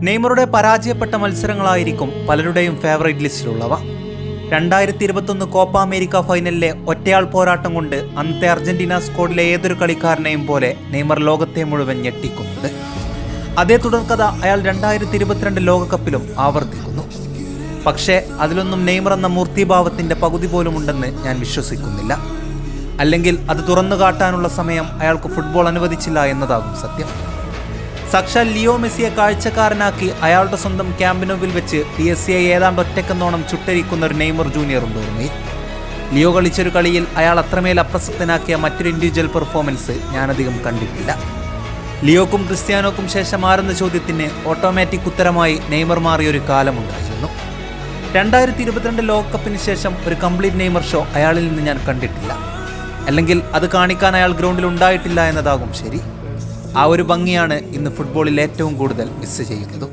നെയ്മറുടെ പരാജയപ്പെട്ട മത്സരങ്ങളായിരിക്കും പലരുടെയും ഫേവറേറ്റ് ലിസ്റ്റിലുള്ളവ രണ്ടായിരത്തി ഇരുപത്തൊന്ന് കോപ്പ അമേരിക്ക ഫൈനലിലെ ഒറ്റയാൾ പോരാട്ടം കൊണ്ട് അന്നത്തെ അർജന്റീന സ്കോഡിലെ ഏതൊരു കളിക്കാരനെയും പോലെ നെയ്മർ ലോകത്തെ മുഴുവൻ ഞെട്ടിക്കുന്നുണ്ട് അതേ തുടർക്കഥ അയാൾ രണ്ടായിരത്തി ഇരുപത്തിരണ്ട് ലോകകപ്പിലും ആവർത്തിക്കുന്നു. പക്ഷേ അതിലൊന്നും നെയ്മർ എന്ന മൂർത്തിഭാവത്തിന്റെ പകുതി പോലും ഉണ്ടെന്ന് ഞാൻ വിശ്വസിക്കുന്നില്ല. അല്ലെങ്കിൽ അത് തുറന്നു കാട്ടാനുള്ള സമയം അയാൾക്ക് ഫുട്ബോൾ അനുവദിച്ചില്ല എന്നതാകും സത്യം. സാക്ഷാൽ ലിയോ മെസ്സിയെ കാഴ്ചക്കാരനാക്കി അയാളുടെ സ്വന്തം ക്യാമ്പിനോവിൽ വെച്ച് പി എസ് സിയെ ഏതാണ്ട് ഒറ്റക്കെന്നോണം ചുട്ടരിക്കുന്ന ഒരു നെയ്മർ ഉണ്ട് ഓർമ്മയിൽ. ലിയോ കളിച്ചൊരു കളിയിൽ അയാൾ അത്രമേൽ അപ്രസക്തനാക്കിയ മറ്റൊരു ഇൻഡിവിജ്വൽ പെർഫോമൻസ് ഞാനധികം കണ്ടിട്ടില്ല. ലിയോക്കും ക്രിസ്ത്യാനോക്കും ശേഷം ആരെന്ന ചോദ്യത്തിന് ഓട്ടോമാറ്റിക് ഉത്തരമായി നെയ്മർ മാറിയൊരു കാലമുണ്ടായിരുന്നു രണ്ടായിരത്തി ഇരുപത്തിരണ്ട് ലോകകപ്പിന് ശേഷം ഒരു കംപ്ലീറ്റ് നെയ്മർ ഷോ അയാളിൽ നിന്ന് ഞാൻ കണ്ടിട്ടില്ല. അല്ലെങ്കിൽ അത് കാണിക്കാൻ അയാൾ ഗ്രൗണ്ടിൽ ഉണ്ടായിട്ടില്ല എന്നതാകും ശരി. ആ ഒരു ഭംഗിയാണ് ഇന്ന് ഫുട്ബോളിൽ ഏറ്റവും കൂടുതൽ മിസ് ചെയ്യുന്നത്.